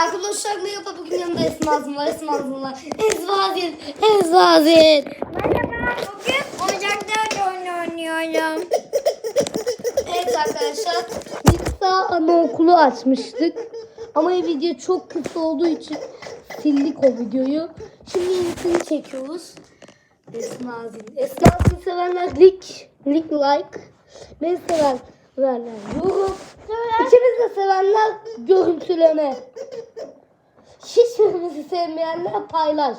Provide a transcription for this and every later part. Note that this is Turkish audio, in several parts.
Arkadaşlar merhaba bugün yanımda Esma Azim var. Esma Azim var. Esma Azim. Esma Azim. Merhaba, bugün oyuncaklarla oyun oynuyorum. Evet arkadaşlar. Biz daha anaokulu açmıştık. Ama video çok kısa olduğu için sildik o videoyu. Şimdi yenisini çekiyoruz. Esma Azim. Esma Azim sevenler lik, lik like. Beni sevenler yorum. İkimiz de sevenler görüntüleme. Hiçbirimizi sevmeyenler paylaş.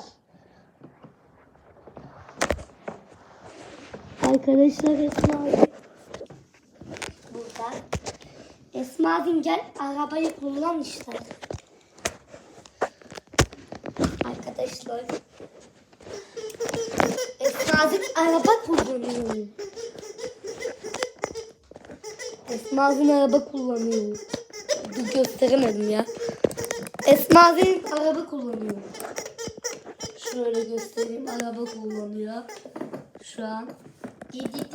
Arkadaşlar Esma burada. Esma Azim gel arabayı kullan işte. Arkadaşlar. Esma Azim araba kullanıyor. Esma Azim araba kullanıyor. Dur gösteremedim ya. Esma Azim araba kullanıyor. Şöyle göstereyim araba kullanıyor. Şu an. Di di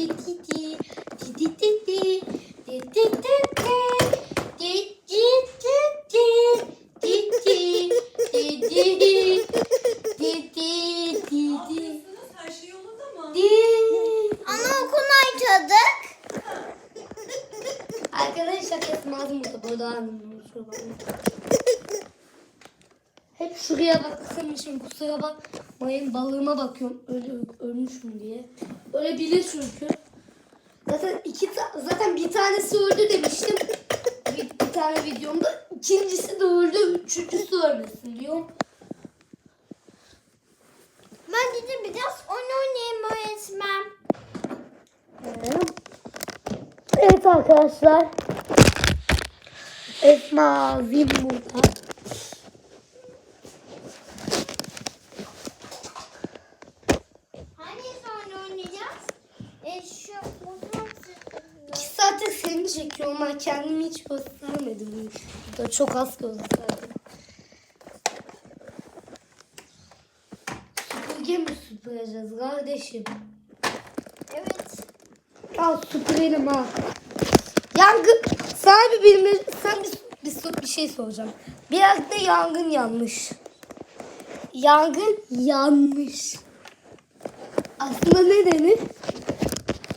di di di. Di di di di. Di di di di. Di di di di. Di di. Di di di. Di di di di. Her yolunda mı? Di. Anaokulu açıyorduk. Arkadaşlar Esma Azim burada. Burada anlamıyorum. Şuraya bakın. Hep şuraya bakmışım kusura bakmayın balığıma bakıyorum öyle ölmüşüm diye. Öyle bilir çünkü. Zaten iki zaten bir tanesi öldü demiştim. Bir, bir tane videomda ikincisi de öldü, üçüncüsü ölmesin diyorum. Ben gidip biraz oyun oynayayım öğretmen. Evet arkadaşlar. Esma Azim burada. Hangisi oyun oynayacağız? E şu seni çekiyorum ama kendimi hiç göstermedim. Burada çok az gösterdim. Süpürge mi süpüreceğiz kardeşim? Evet. Al süpürelim ha. Yangın. Sana bir bilme, sen bir, bir, sor- bir şey soracağım. Biraz da yangın yanmış. Yangın yanmış. Aslında ne denir?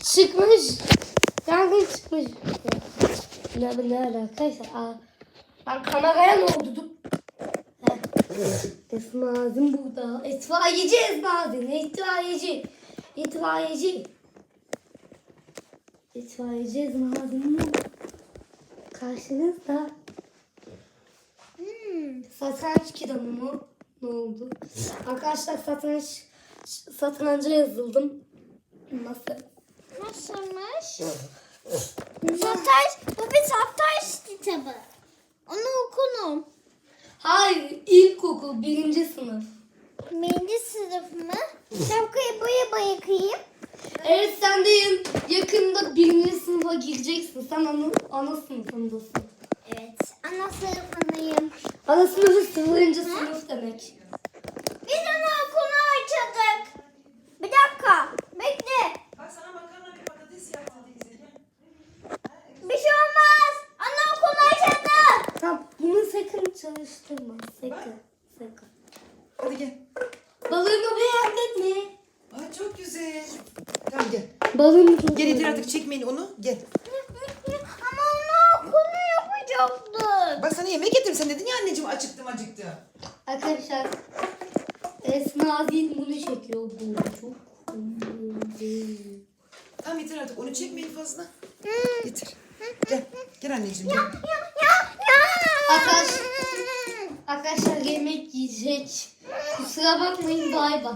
Çıkmış. Yangın çıkmış. Ne ne alakaysa. Aa, ben kameraya ne oldu? Dur. Heh. Esma Azim burada. İtfaiyeci Esma Azim. İtfaiyeci. İtfaiyeci. İtfaiyeci Esma Azim mi? Karşınızda. Satranç kitabı mı? Ne oldu? Arkadaşlar satranç satranca yazıldım. Nasıl? Nasılmış? Satranç, bu bir satranç kitabı. Onu okunum. Hayır, ilkokul birinci sınıf. Birinci sınıf mı? Şapkayı boya boya kıyayım. Evet sen de yan- yakında birinci sınıfa gireceksin. Sen ana, ana sınıfındasın. Evet, ana sınıfındayım. Ana sınıfı sıfırıncı sınıf demek. Biz anaokulu açıyorduk. Bir dakika, bekle. Bak sana makarna ve patates yaptı teyze. Gel. Bir şey olmaz. Anaokulu açıyorduk. Tamam, bunu sakın çalıştırma. Sakın, sakın. Hadi gel. Balığımı beğendin mi? Aa, çok güzel. Tamam gel. Balığımı çok Gel yeter beğendim. artık çekmeyin onu. Gel. Ama anaokulu sana yemek getirdim. Sen dedin ya anneciğim acıktım acıktım. Arkadaşlar Esma Azin bunu çekiyor. Bu çok Tamam yeter artık onu çekmeyin fazla. Yeter. Gel. Gel anneciğim gel. Arkadaş- Arkadaşlar yemek yiyecek. Kusura bakmayın bay bay.